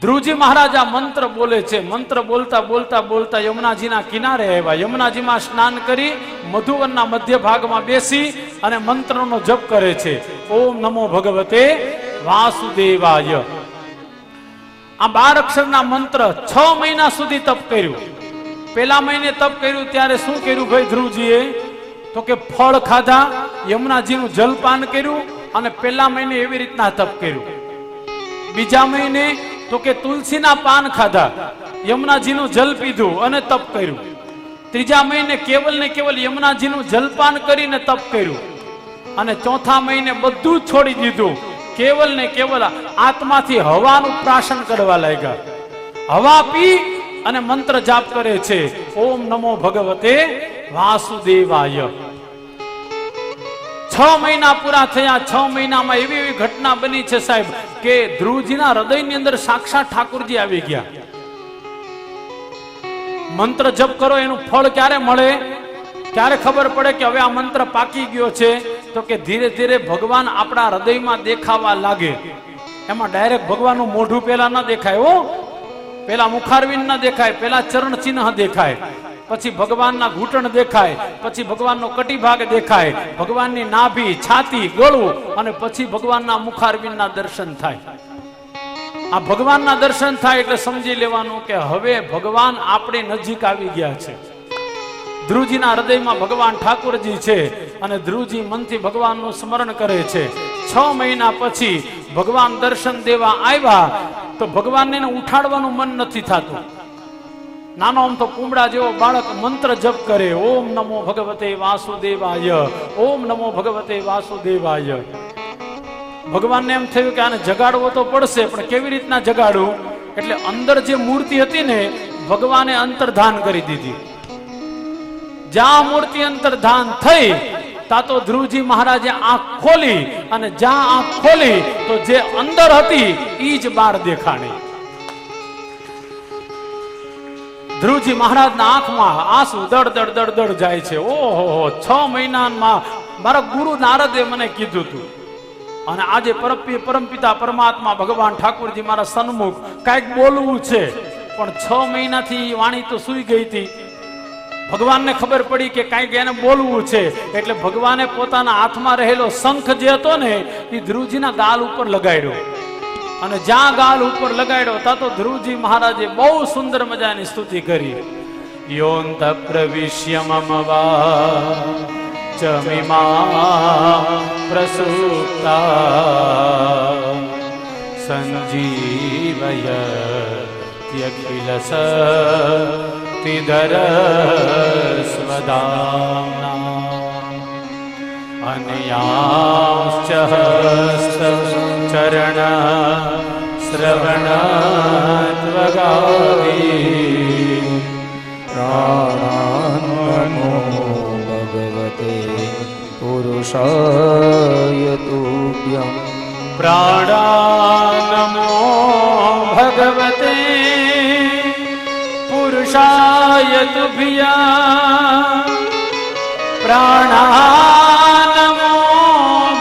ધ્રુવજી મહારાજા મંત્ર બોલે છે. મંત્ર બોલતા બોલતા બોલતા યમુનાજીના કિનારે આવ્યા. યમુનાજીમાં સ્નાન કરી મધુવનના મધ્ય ભાગમાં બેસી અને મંત્રનો જપ કરે છે. ઓમ નમો ભગવતે વાસુદેવાય. આ બાર અક્ષરના મંત્ર છ મહિના સુધી તપ કર્યું. પેલા મહિને તપ કર્યું, ત્યારે શું કર્યું ભાઈ ધ્રુવજીએ? તો કે ફળ ખાધા, યમુનાજીનું જલપાન કર્યું અને પેલા મહિને એવી રીતના તપ કર્યું. બીજા મહિને તો કે તુલસીના પાન ખાધા, યમુનાજીનું જલ પીધું અને તપ કર્યું. ત્રીજા મહિને કેવલ ને કેવલ યમુનાજીનું જલપાન કરીને તપ કર્યું. અને ચોથા મહિને બધું છોડી દીધું. કેવલ ને કેવલ આત્માથી હવાનું પ્રાશન કરવા લાગ્યા. હવા પી અને મંત્ર જાપ કરે છે. ઓમ નમો ભગવતે વાસુદેવાય. છ મહિના પૂરા થયા, છ મહિનામાં એવી એવી ઘટના બની છે સાહેબ કે ધ્રુવજીના હૃદયની અંદર સાક્ષાત ઠાકુરજી આવી ગયા. મંત્ર જપ કરો, એનું ફળ ક્યારે મળે? ક્યારે ખબર પડે કે હવે આ મંત્ર પાકી ગયો છે? તો કે ધીરે ધીરે ભગવાન આપણા હૃદયમાં દેખાવા લાગે. એમાં ડાયરેક્ટ ભગવાનનું મોઢું પેલા ન દેખાય હો. પેલા મુખારવિંદ ન દેખાય પેલા ચરણ ચિહ્ન દેખાય. પછી ભગવાનના ઘૂંટણ દેખાય, પછી ભગવાનનો કટીભાગ દેખાય, ભગવાનની નાભી, છાતી, ગળું અને પછી ભગવાનના મુખારવિંદના દર્શન થાય. આ ભગવાનના દર્શન થાય એટલે સમજી લેવાનું કે હવે ભગવાન આપણે નજીક આવી ગયા છે. ધ્રુવજીના હૃદયમાં ભગવાન ઠાકોરજી છે અને ધ્રુવજી મનથી ભગવાનનું સ્મરણ કરે છે. છ મહિના પછી ભગવાન દર્શન દેવા આવ્યા તો ભગવાનને ઉઠાડવાનું મન નથી થતું. નાનો આમ તો કુંબડા જેવો બાળક મંત્ર જપ કરે. ઓમ નમો ભગવતે વાસુદેવાય. ઓમ નમો ભગવતે વાસુદેવાય. ભગવાનને એમ થયું કે આને જગાડવો તો પડશે, પણ કેવી રીતના જગાડવું? એટલે અંદર જે મૂર્તિ હતી ને, ભગવાને અંતર્ધાન કરી દીધી. જ્યાં મૂર્તિ અંતર્ધાન થઈ, તા તો ધ્રુવજી મહારાજે આંખ ખોલી, અને જ્યાં આંખ ખોલી, તો જે અંદર હતી, ઈ જ બાર દેખાણી. ધ્રુવજી મહારાજના આંખમાં આંસુ દડ દડ દડ દડ જાય છે. ઓહો છ મહિનામાં મારા ગુરુ નારદે મને કીધું હતું અને આજે પરમપી પરમપિતા પરમાત્મા ભગવાન ઠાકુરજી મારા સન્મુખ કાંઈક બોલવું છે. પણ છ મહિનાથી વાણી તો સુઈ ગઈ હતી. ભગવાનને ખબર પડી કે કાંઈક એને બોલવું છે. એટલે ભગવાને પોતાના હાથમાં રહેલો શંખ જે હતો ને એ ધ્રુવજીના ગાલ ઉપર લગાડ્યો. અને જ્યાં ગાલ ઉપર લગાડ્યો, ત્યાં તો ધ્રુવજી મહારાજે બહુ સુંદર મજાની સ્તુતિ કરી. યોંત પ્રવિશ્ય મમ વા ચમિમા પ્રસુપ્તા સંજીવય ત્યખિલ સતિધર સ્વદામ્ના અનયાશ્ચ હસ્ત ચરણા શ્રવણાત્વગાવી પ્રાણાત્મનો ભગવતે પુરુષાય તુભ્યમ પ્રાણાનમો ભગવતે પુરુષાય તુભ્યા પ્રાણાનમો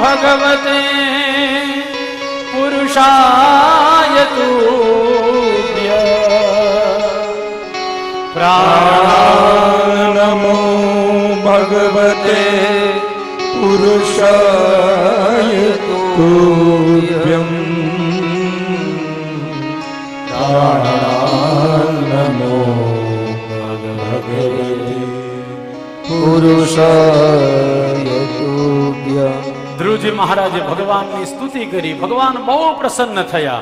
ભગવતે પુરુષાયતુ પ્રાણમો ભગવતે પુરુષાયતુ પ્રાણમો ભગવતે પુરુષાય ધ્રુવજી મહારાજે ભગવાનની સ્તુતિ કરી. ભગવાન બહુ પ્રસન્ન થયા.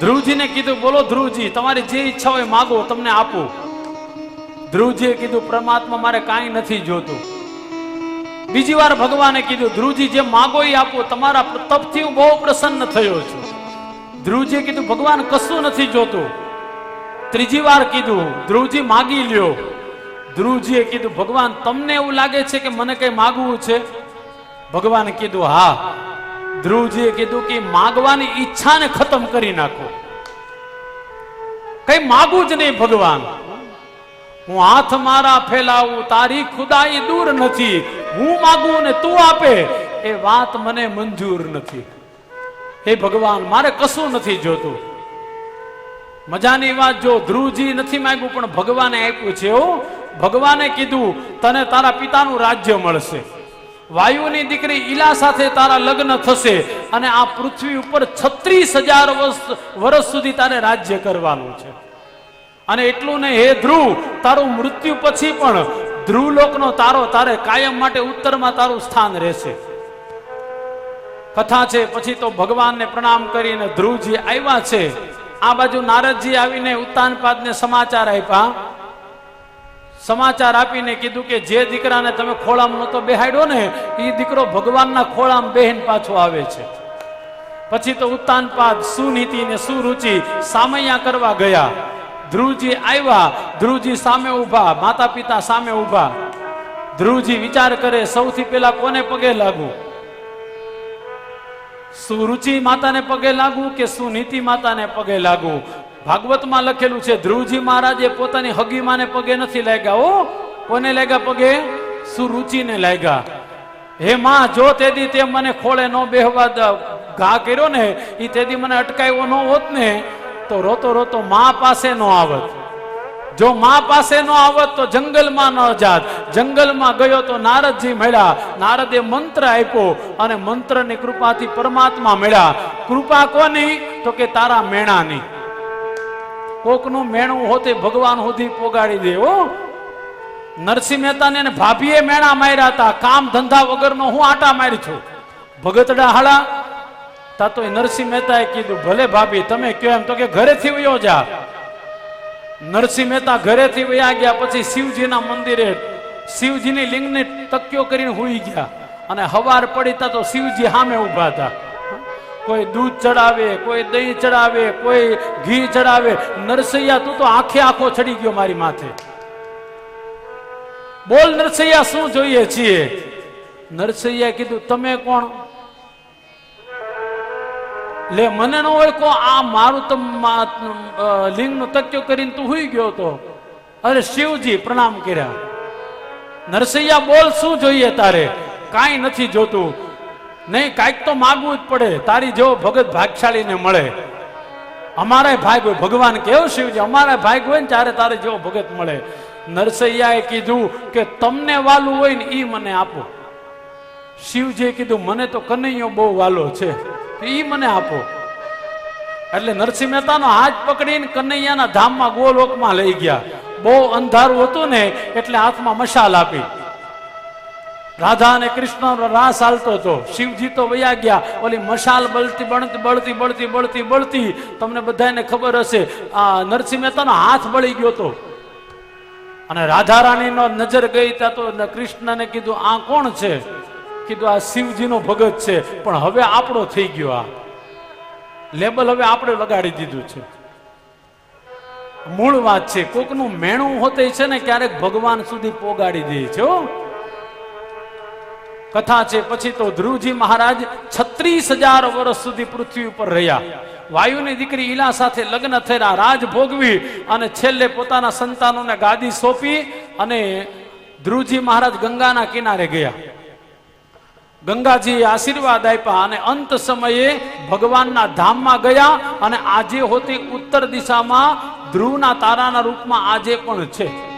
ધ્રુવજીને કીધું, બોલો ધ્રુવજી, તમારી જે ઈચ્છા હોય માગો, તમને આપું. ધ્રુવજીએ કીધું, પરમાત્મા મારે કાંઈ નથી જોતું. બીજી વાર ભગવાને કીધું, ધ્રુવજી, જે માગો એ આપો, તમારા તપથી હું બહુ પ્રસન્ન થયો છું. ધ્રુવજીએ કીધું, ભગવાન કશું નથી જોતું. ત્રીજી વાર કીધું, ધ્રુવજી, માગી લ્યો. ધ્રુવજીએ કીધું, ભગવાન, તમને એવું લાગે છે કે મને કઈ માગવું છે? ભગવાને કીધું, હા. ધ્રુવજીએ કીધું કે માગવાની ઈચ્છાને ખતમ કરી નાખો. કઈ માગું જ નહીં ભગવાન. હું હાથ મારા ફેલાવું, તારી ખુદાઈ દૂર નથી. હું માગું ને તું આપે, એ વાત મને મંજૂર નથી. હે ભગવાન, મારે કશું નથી જોતું. મજાની વાત જો, ધ્રુવજી નથી માગ્યું, પણ ભગવાને આપ્યું છે એવું ભગવાને કીધું, તને તારા પિતાનું રાજ્ય મળશે. વાયુની દીકરી ઈલા સાથે તારા લગ્ન થશે અને આ પૃથ્વી ઉપર છત્રીસ હજાર વર્ષ સુધી તારે રાજ્ય કરવાનું છે. અને એટલું નહીં, હે ધ્રુવ, તારું મૃત્યુ પછી પણ ધ્રુવલોકનો તારો તારે કાયમ માટે ઉત્તરમાં તારું સ્થાન રહેશે. કથા છે, પછી તો ભગવાનને પ્રણામ કરીને ધ્રુવજી આવ્યા છે. આ બાજુ નારદજી આવીને ઉત્તાનપાદને સમાચાર આપ્યા. સમાચાર આપીને કીધું કે જે દીકરાને તમે ખોળામ નતો બેહાડ્યો ને એ દીકરો ભગવાનના ખોળામ બેહીન પાછો આવે છે. પછી તો ઉત્તાનપાદ સુનીતિ ને સુરુચિ સામૈયા કરવા ગયા. ધ્રુવજી આવ્યા, ધ્રુવજી સામે ઊભા માતા પિતા સામે ઊભા. ધ્રુવજી વિચાર કરે, સૌથી પહેલા કોને પગે લાગુ? સુરુચિ માતાને પગે લાગુ કે સુનીતિ માતાને પગે લાગુ? ભાગવતમાં લખેલું છે, ધ્રુવજી મહારાજે પોતાની હગી માને પગે નથી લાગ્યા. ઓ, કોને લાગ્યા પગે? સુરુચિને લાગ્યા. હે માં, જો તેદી તે મને ખોળે ન બેહવા ઘા કર્યો ને એ તેદી મને અટકાવ્યો ન હોત ને, તો રોતો રોતો મા પાસે ન આવત. જો મા પાસે ન આવત, તો જંગલમાં ન જાત. જંગલમાં ગયો તો નારદજી મળ્યા. નારદે મંત્ર આપ્યો અને મંત્રની કૃપાથી પરમાત્મા મળ્યા. કૃપા કોની? તો કે તારા મેણાની. કોકનું મેણું હોતે ભગવાન સુધી પોગાડી દે, હો. નરસિંહ મહેતાને ને ભાભીએ મેણા માર્યા હતા. કામ ધંધા વગરનો હું આટા મારી છું. ભગતડા હાડા તા તો નરસિંહ મહેતાએ કીધું, ભલે ભાભી, તમે કયો એમ તો કે ઘરેથી વયો જા. નરસિંહ મહેતા ઘરેથી વયા ગયા પછી શિવજીના મંદિરે શિવજીની લિંગને તક્યો કરીને હોઈ ગયા. અને હવાર પડી તા તો શિવજી સામે ઊભા હતા. કોઈ દૂધ ચડાવે, કોઈ દહીં ચડાવે, કોઈ ઘી ચડાવે. નરસૈયા, તું તો આખે આખો ચડી ગયો મારી માથે. બોલ નરસૈયા, શું જોઈએ છીએ? નરસૈયા કીધું, તમે કોણ? લે, મને ન ઓળખો આ મારું તો લિંગનું તક્યો કરીને તું હુઈ ગયો તો. અરે, શિવજી, પ્રણામ કર્યા. નરસૈયા, બોલ, શું જોઈએ તારે? કાંઈ નથી જોતું. નહીં, કાંઈક તો માગવું જ પડે. તારી જેવો ભગત ભાગશાળીને મળે. અમારે ભાગ હોય ભગવાન કેવું શિવજી? અમારે ભાગ હોય ને ત્યારે તારે જેવો ભગત મળે. નરસૈયાએ કીધું કે તમને વાલું હોય ને એ મને આપો. શિવજીએ કીધું, મને તો કનૈયો બહુ વાલો છે. એ મને આપો. એટલે નરસિંહ મહેતાનો હાથ પકડીને કનૈયાના ધામમાં ગોલોકમાં લઈ ગયા. બહુ અંધારું હતું ને, એટલે હાથમાં મશાલ આપી. રાધા અને કૃષ્ણનો રાસ હાલતો હતો. શિવજી તો વયા ગયા. ઓલી મશાલ બળતી બળતી બળતી બળતી બળતી બળતી. તમને બધાને ખબર હશે, આ નરસિંહ મહેતાનો હાથ બળી ગયો હતો. અને રાધા રાણીનો નજર ગઈ ત્યાં તો કૃષ્ણને કીધું, આ કોણ છે? કીધું, આ શિવજીનો ભગત છે. પણ હવે આપણો થઈ ગયો આ. લેબલ હવે આપણે લગાડી દીધું છે. મૂળ વાત છે, કોકનું મેણું હોતે છે ને, ક્યારેક ભગવાન સુધી પોગાડી દે છે, હો. કથા છે. પછી તો ધ્રુવજી મહારાજ છત્રીસ હજાર વર્ષ સુધી પૃથ્વી ઉપર રહ્યા. વાયુની દીકરી ઈલા સાથે લગ્ન થયેલા રાજ ભોગવી અને છેલ્લે પોતાના સંતાનોને ગાદી સોંપી અને ધ્રુવજી મહારાજ ગંગાના કિનારે ગયા. ગંગાજીએ આશીર્વાદ આપ્યા અને અંત સમયે ભગવાનના ધામમાં ગયા અને આજે હોતી ઉત્તર દિશામાં ધ્રુવના તારાના રૂપમાં આજે પણ છે.